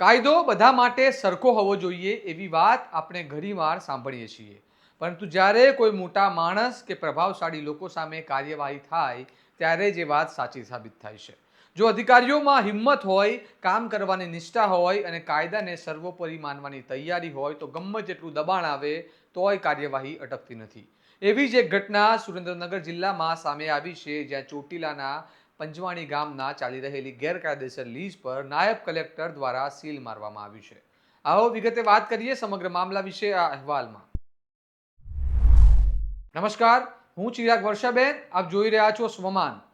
કાયદો બધા માટે સરખો હોવો જોઈએ એવી વાત આપણે ઘણીવાર સાંભળીએ છીએ. પરંતુ જ્યારે કોઈ મોટા માણસ કે પ્રભાવશાળી લોકો સામે કાર્યવાહી થાય, ત્યારે જે વાત સાચી સાબિત થાય છે. જો અધિકારીઓમાં હિંમત હોય, કામ કરવાની નિષ્ઠા હોય અને કાયદાને સર્વોપરી માનવાની તૈયારી હોય તો ગમે તેટલું દબાણ આવે, તોય કાર્યવાહી અટકતી નથી. એવી જ એક ઘટના સુરેન્દ્રનગર જિલ્લામાં સામે આવી છે, જ્યાં ચોટીલાના પંચવાણી ગામના ચાલી રહેલી ગેરકાયદેસર લીઝ પર નાયબ કલેક્ટર દ્વારા સીલ મારવામાં આવ્યું છે. આવો વિગતે વાત કરીએ સમગ્ર મામલા વિશે આ અહેવાલમાં. નમસ્કાર, હું ચિરાગ વર્ષાબેન, આપ જોઈ રહ્યા છો સ્વમાન.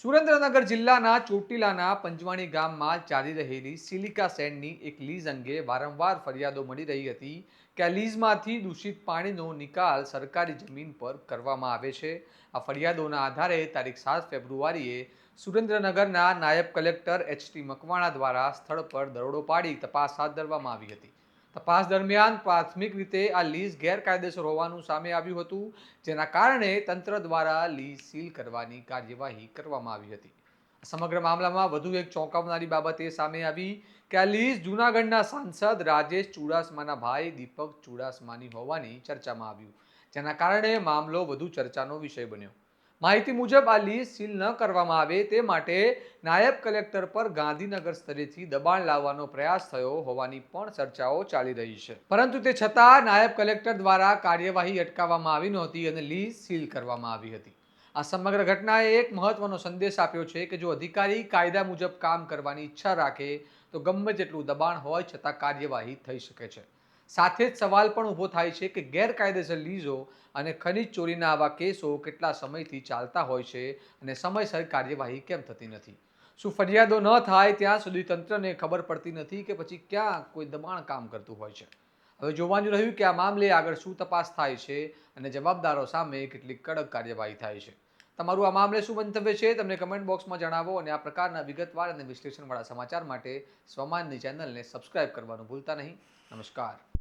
સુરેન્દ્રનગર જિલ્લાના ચોટીલાના પંચવાણી ગામમાં ચાલી રહેલી સિલિકા સેન્ડની એક લીઝ અંગે વારંવાર ફરિયાદો મળી રહી હતી કે આ લીઝમાંથી દૂષિત પાણીનો નિકાલ સરકારી જમીન પર કરવામાં આવે છે. આ ફરિયાદોના આધારે તારીખ સાત ફેબ્રુઆરીએ સુરેન્દ્રનગરના નાયબ કલેક્ટર એચ ટી મકવાણા દ્વારા સ્થળ પર દરોડો પાડી તપાસ હાથ ધરવામાં આવી હતી. તપાસ દરમિયાન પ્રાથમિક રીતે આ લીઝ ગેરકાયદેસર હોવાનું સામે આવ્યું હતું, જેના કારણે તંત્ર દ્વારા લીઝ સીલ કરવાની કાર્યવાહી કરવામાં આવી હતી. સમગ્ર મામલામાં વધુ એક ચોંકાવનારી બાબત એ સામે આવી કે આ લીઝ જૂનાગઢના સાંસદ રાજેશ ચુડાસમાના ભાઈ દીપક ચુડાસમાની હોવાની ચર્ચામાં આવ્યું, જેના કારણે મામલો વધુ ચર્ચાનો વિષય બન્યો. માહિતી મુજબ આ લીઝ સીલ ન કરવામાં આવે તે માટે નાયબ કલેક્ટર પર ગાંધીનગર સ્તરેથી દબાણ લાવવાનો પ્રયાસ થયો હોવાની પણ ચર્ચાઓ ચાલી રહી છે. પરંતુ તે છતાં નાયબ કલેક્ટર દ્વારા કાર્યવાહી અટકાવવામાં આવી નહોતી અને લીઝ સીલ કરવામાં આવી હતી. આ સમગ્ર ઘટનાએ એક મહત્વનો સંદેશ આપ્યો છે કે જો અધિકારી કાયદા મુજબ કામ કરવાની ઈચ્છા રાખે તો ગમે તેટલું દબાણ હોય છતાં કાર્યવાહી થઈ શકે છે. સાથે જ સવાલ પણ ઊભો થાય છે કે ગેરકાયદેસર લીઝો અને ખનિજ ચોરીના આવા કેસો કેટલા સમયથી ચાલતા હોય છે અને સમયસર કાર્યવાહી કેમ થતી નથી? શું ફરિયાદો ન થાય ત્યાં સુધી તંત્રને ખબર પડતી નથી કે પછી ક્યાં કોઈ દબાણ કામ કરતું હોય છે? હવે જોવાનું રહ્યું કે આ મામલે આગળ શું તપાસ થાય છે અને જવાબદારો સામે કેટલી કડક કાર્યવાહી થાય છે. તમારું આ મામલે શું મંતવ્ય છે તમને કમેન્ટ બોક્સમાં જણાવો અને આ પ્રકારના વિગતવાર અને વિશ્લેષણવાળા સમાચાર માટે સ્વમાનની ચેનલને સબસ્ક્રાઇબ કરવાનું ભૂલતા નહીં. નમસ્કાર.